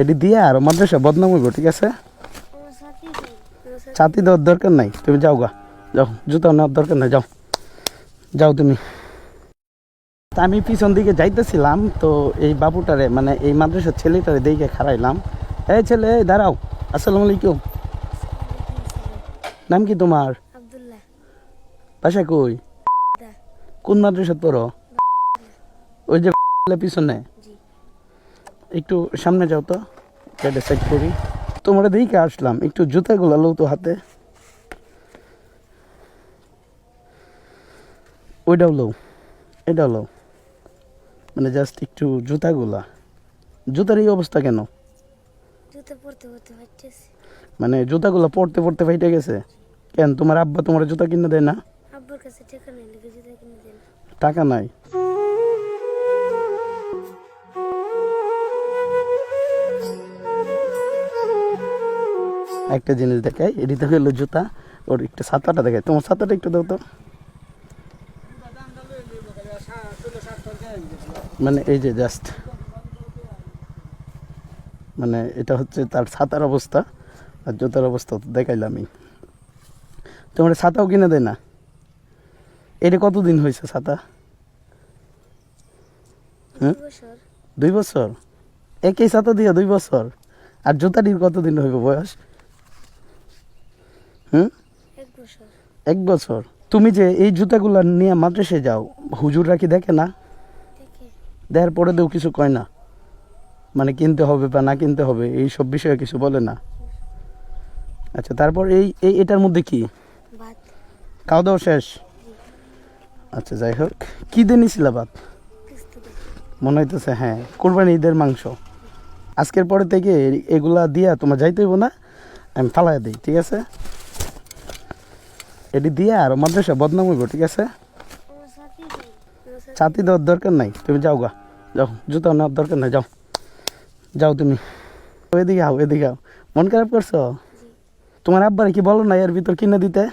এটি দিয়ে আর মাদ্রাসা বদনাম হইব ঠিক আছে? ছাতি দেওয়ার দরকার নাই তুমি যাও গা। যাও জুতা নেওয়ার দরকার নাই যাও। যাও তুমি। আমি পিছন দিকে যাইতেছিলাম তো এই বাবুটারে মানে এই মাদ্রাসার ছেলেটারে দেখে খারাইলাম এই ছেলে দাঁড়াও আসসালামু আলাইকুম। নাম কি তোমার? বাসা কই? কোন মাদ্রাসা পড়ো? ওই যে পিছনে। একটু সামনে যাও তো এটা সেট করি। তোমরা দিকে আসলাম একটু জুতাগুলো লো তো হাতে। ওইটাও লো এটাও লো। মানে জাস্ট একটু জুতাগুলা। জুতার এই অবস্থা কেন? মানে জুতাগুলো পড়তে পড়তে ফাইটে গেছে? কেন তোমার আব্বা তোমার জুতা কিনে দেয় না? আব্বুর কাছে নেই টাকা নাই? একটা জিনিস দেখাই এটিতে হলো জুতা ওর একটু ছাতাটা দেখাই। তোমার ছাতাটা একটু দাও তো। মানে এই যে জাস্ট মানে এটা হচ্ছে তার ছাতার অবস্থা আর জুতার অবস্থা তো দেখাইলামই। তোমার ছাতাও কিনে দেয় না? এটা কতদিন হয়েছে ছাতা? হ্যাঁ? দুই বছর। দুই বছর? একই ছাতা দিয়ে দুই বছর? আর জুতাটির কতদিন হইব বয়স? হুম এক বছর। তুমি যে এই জুতাগুলো নিয়ে মাদ্রাসে যাও হুজুররা কি দেখে না? দেখে। দেওয়ার পরে দেও কিছু কয় না? মানে কিনতে হবে বা না কিনতে হবে এই সব বিষয়ে কিছু বলে না? আচ্ছা তারপর এই এই এটার মধ্যে কি? খাওয়া দাওয়া শেষ? আচ্ছা যাই হোক। কী দিয়ে নিছিলা ভাত? কিস্তি দে মনে হইতেছে হ্যাঁ কোরবানি ঈদের মাংস। আজকের পরে থেকে এগুলা দিয়া তোমার যাইতে হইব না? আমি ফালাই দিই, ঠিক আছে? এটি দিয়া আর মাদ্রাসা বদনাম হইব, ঠিক আছে? ছাতি দেওয়ার দরকার নাই, তুমি যাও গা। যাও, জুতা নেওয়ার দরকার নাই, যাও। যাও তুমি। এদিকে আও এদিকে আও। মন খারাপ করছ? তোমার আব্বারে কি বলো না এর ভিতর কিনে দিতে?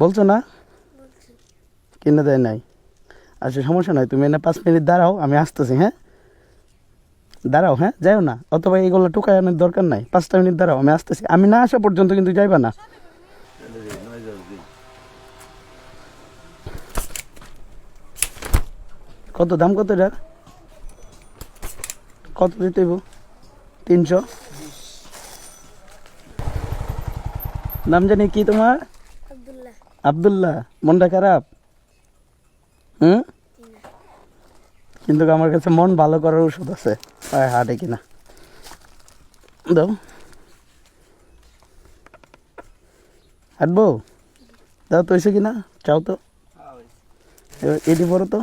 বলছো না? কিনে দেয় নাই। আচ্ছা সমস্যা নাই, তুমি এনে পাঁচ মিনিট দাঁড়াও, আমি আসতেছি হ্যাঁ? দাঁড়াও হ্যাঁ? যাও না। অথবা এগুলো টুকায় আনার দরকার নাই। পাঁচটা মিনিট দাঁড়াও আমি আসতেছি। আমি না আসা পর্যন্ত কিন্তু যাইবা না। কত দাম কত এটার কত দিতে তিনশো? নাম জানি কি তোমার? আব্দুল্লাহ। আবদুল্লাহ। মনটা খারাপ? হুম? কিন্তু আমার কাছে মন ভালো করার ওষুধ আছে। পায়ে হাটে কিনা দাও। হাঁটবো? দাও তো হয়েছে কিনা চাও তো। এবার এটি বড় তো।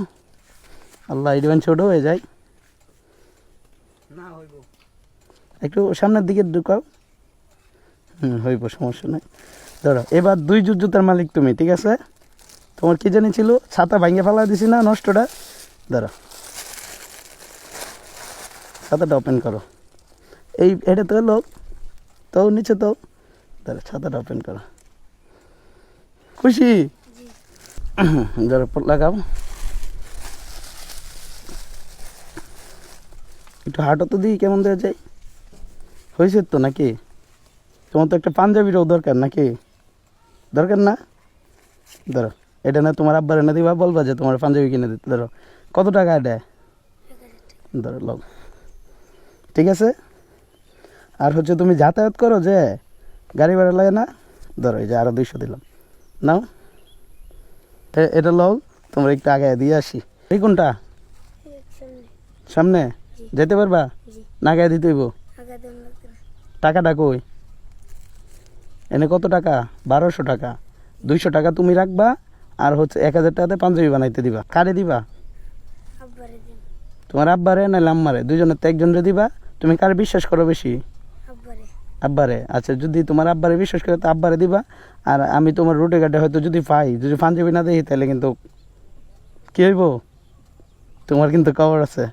আল্লাহ এটি মানে ছোটো হয়ে যায়। একটু সামনের দিকে ঢুকাও। হুম হইব সমস্যা নাই। ধরো এবার দুই জুত জুতার মালিক তুমি ঠিক আছে? তোমার কি জানি ছিল? ছাতা ভাঙে ফেলা দিছি না নষ্টটা? ধরো। ছাতাটা ওপেন করো। এই, এটা তো লোক তো নিচে তো। ধরো ছাতাটা ওপেন করো। খুশি? পট লাগাও। একটু হাঁটো তো দিই কেমন দেওয়া যায়। হয়েছে তো নাকি? তোমার তো একটা পাঞ্জাবিরও দরকার নাকি? দরকার না? ধরো, এটা না তোমার আব্বার এনে দিবা, বলবা যে তোমার পাঞ্জাবি কিনে দিতে। ধরো, কত টাকা এটা ধরো, লও। ঠিক আছে? আর হচ্ছে তুমি যাতায়াত করো যে গাড়ি ভাড়া লাগে না ধরো এই যে আরও দুইশো দিলাম। নাও। এটা লও তোমরা একটু আগে দিয়ে আসি। এই কোনটা? সামনে? যেতে পারবা? না গায়ে দিতে হইব? টাকাটা কই? এনে কত টাকা? বারোশো টাকা। দুইশো টাকা তুমি রাখবা আর হচ্ছে এক হাজার টাকাতে পাঞ্জাবি বানাইতে দিবা। কারে দিবা? তোমার আব্বারে নাহলে আম্মারে। দুজনের তো একজনরে দিবা। তুমি কার বিশ্বাস করো বেশি? আব্বারে। আচ্ছা যদি তোমার আব্বারে বিশ্বাস করে তো আব্বারে দিবা। আর আমি তোমার রুটে ঘাটে হয়তো যদি পাই যদি পাঞ্জাবি না দেখি তাহলে কিন্তু কি হইব? তোমার কিন্তু কভার আছে।